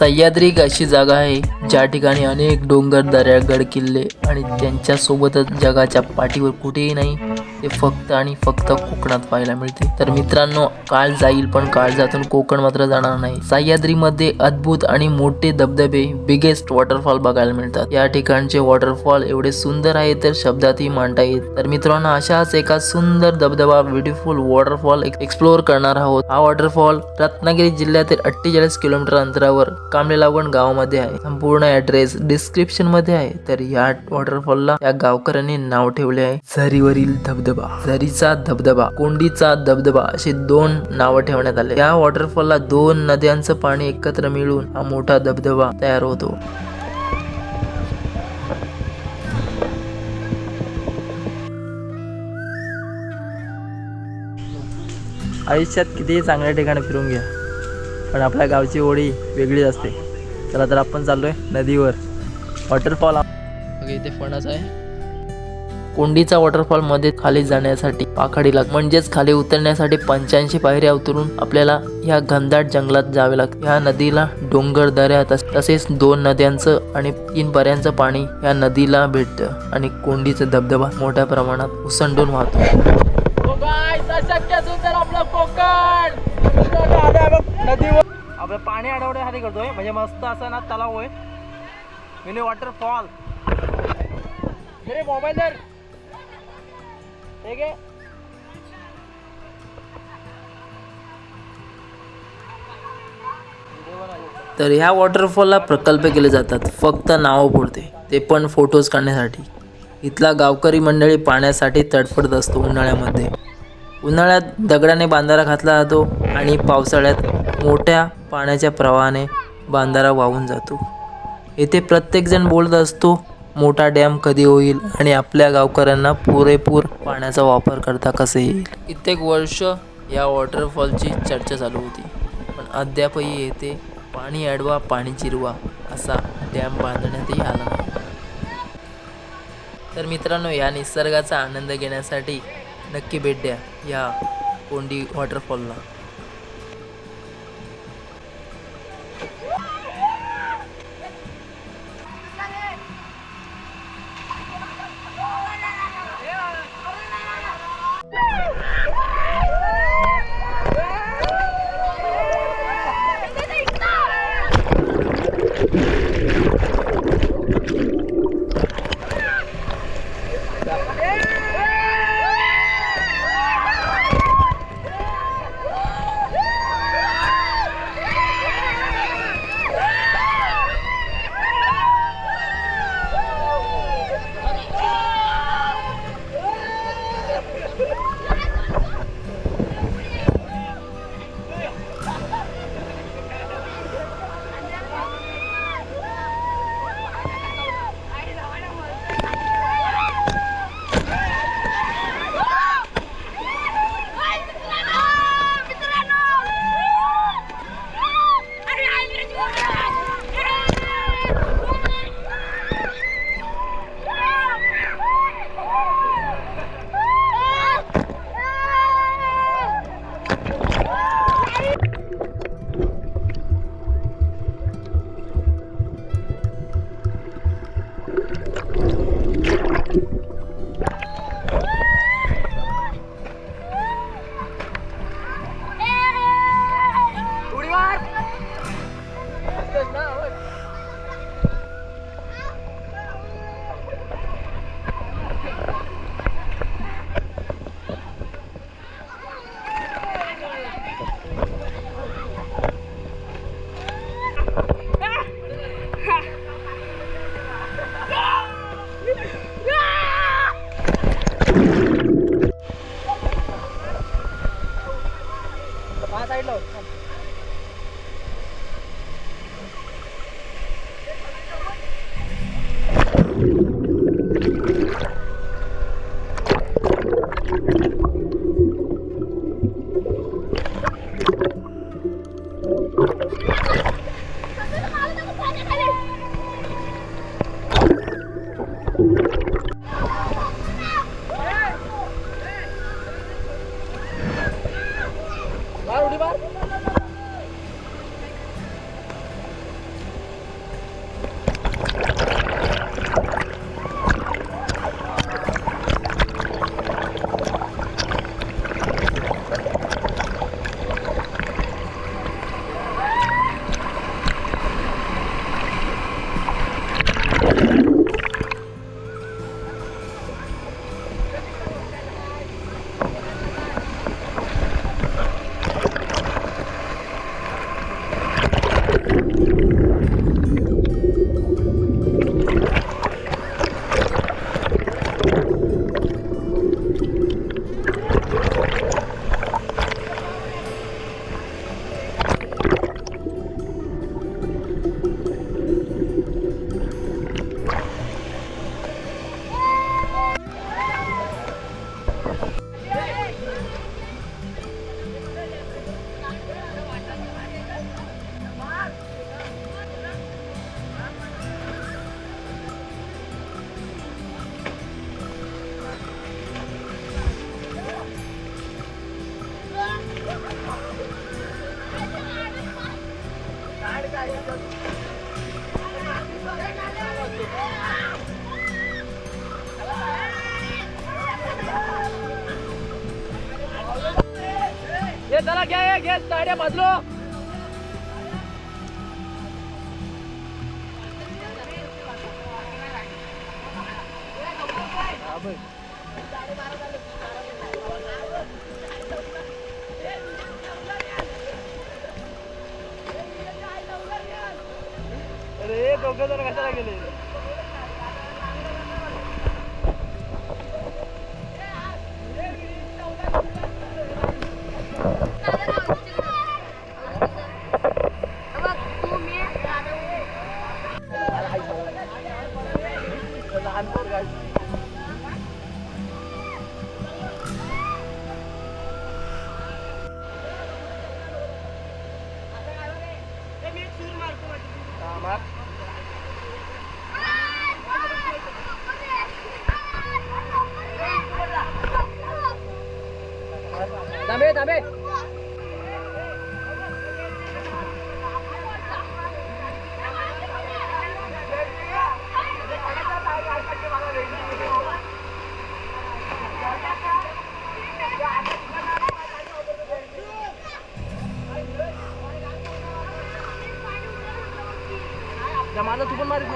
सह्याद्री एक अशी जागा आहे ज्या ठिकाणी अनेक डोंगर दऱ्या गड किल्ले आणि त्यांच्यासोबतच जगाच्या पाठीवर कुठेही नाही. ते फक्त आणि फक्त कोकणात पाहायला मिळते. तर मित्रांनो काळ जाईल पण काळजातून कोकण मात्र जाणार नाही. सह्याद्रीमध्ये अद्भुत आणि मोठे धबधबे बिगेस्ट वॉटरफॉल बघायला मिळतात. या ठिकाणचे वॉटरफॉल एवढे सुंदर आहे तर शब्दातही मांडता येत. तर मित्रांनो अशाच एका सुंदर धबधबा ब्युटिफुल वॉटरफॉल एक्सप्लोअर करणार आहोत. हा वॉटरफॉल रत्नागिरी जिल्ह्यातील अठ्ठेचाळीस किलोमीटर अंतरावर कामलेलावण गावामध्ये आहे. संपूर्ण ऍड्रेस डिस्क्रिप्शनमध्ये आहे. तर या वॉटरफॉलला या गावकऱ्यांनी नाव ठेवले आहे. झरीवरील धबधबा झरीचा धबधबा कोंडीचा धबधबा अशी दोन नावं ठेवण्यात आले. या वॉटरफॉलला दोन नद्यांचं पाणी एकत्र मिळून हा मोठा धबधबा तयार होतो. आयुष्यात कितीही चांगल्या ठिकाणी फिरून घ्या पण आपल्या गावची ओढी वेगळीच असते. चला तर आपण चाललोय नदीवर. वॉटरफॉल इथे फणस आहे. कोंडीचा वॉटरफॉलमध्ये खाली जाण्यासाठी पाखाडी लाग म्हणजेच खाली उतरण्यासाठी पंच्याऐंशी पायऱ्या उतरून आपल्याला ह्या घनदाट जंगलात जावे लागते. ह्या नदीला डोंगर दऱ्या तस- तसेच दोन नद्यांचं आणि तीन पर्यांचं पाणी या नदीला भेटतं आणि कोंडीचा धबधबा मोठ्या प्रमाणात उसंडून वाहतो. हो आपलं पाणी अडवण्यासाठी करतोय. म्हणजे मस्त असं ना तलाव होय मिनी वॉटरफॉल मोबाईल ठीक आहे? तर ह्या वॉटरफॉलला प्रकल्प केले जातात. फक्त नाव पुरते. ते पण फोटोज काढण्यासाठी. इथला गावकरी मंडळी पाण्यासाठी तडफडत असतो उन्हाळ्यामध्ये. उन्हाळ्यात दगडाने बांधारा घातला जातो आणि पावसाळ्यात मोठ्या पाण्याच्या प्रवाहाने बांधारा वाहून जातो. येथे प्रत्येकजण बोलत असतो मोठा डॅम कधी होईल आणि आपल्या गावकऱ्यांना पुरेपूर पाण्याचा वापर करता कसे येईल? कित्येक वर्ष या वॉटरफॉलची चर्चा चालू होती. पण अद्यापही येथे पाणी अडवा पाणी चिरवा असा डॅम बांधण्यातही आला नाही. तर मित्रांनो या निसर्गाचा आनंद घेण्यासाठी नक्की भेट द्या या कोंडी वॉटरफॉलला আবার ये चला घ्या घ्या गाड्या बाजलो अरे दोघं जण कशाला गेले थांबे Maribel.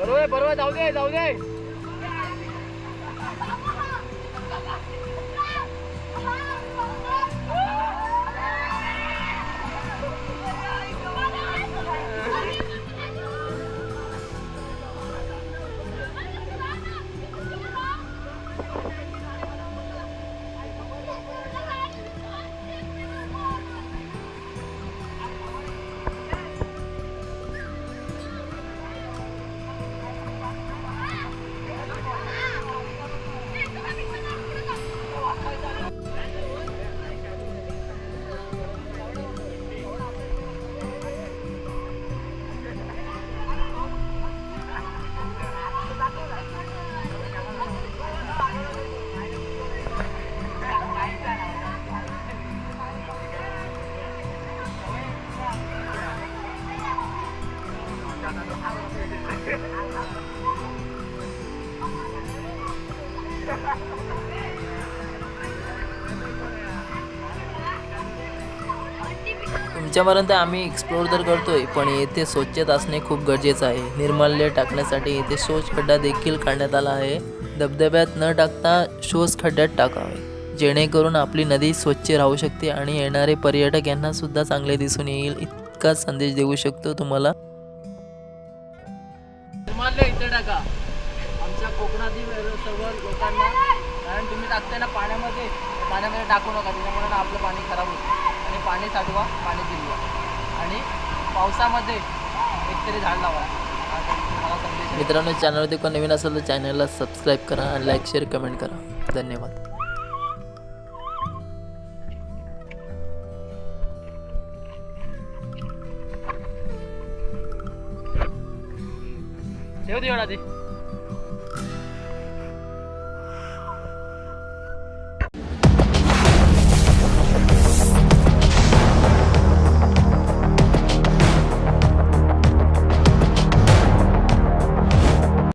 बरोबर बरोबर. जाऊ दे जाऊ दे. तुमच्यापर्यंत आम्ही एक्सप्लोर तर करतोय पण येथे स्वच्छता असणे खूप गरजेचं आहे. निर्माल्य टाकण्यासाठी येथे शोच खड्डा देखील काढण्यात आला आहे. धबधब्यात न टाकता शोच खड्ड्यात टाकावे. जेणेकरून आपली नदी स्वच्छ राहू शकते आणि येणारे पर्यटक यांना सुद्धा चांगले दिसून येईल. इतका संदेश देऊ शकतो तुम्हाला. कोकणातील सर्व लोकांना. कारण तुम्ही टाकताय ना पाण्यामध्ये पाण्यामध्ये टाकू नका. त्याच्यामुळे ना आपलं पाणी खराब होतं. आणि पाणी साठवा पाणी जिरवा आणि पावसामध्ये एकतरी झाड लावा. मित्रांनो चॅनलवरती कोण नवीन असेल तर चॅनलला सबस्क्राईब करा आणि लाईक शेअर कमेंट करा. धन्यवाद. ठेव दे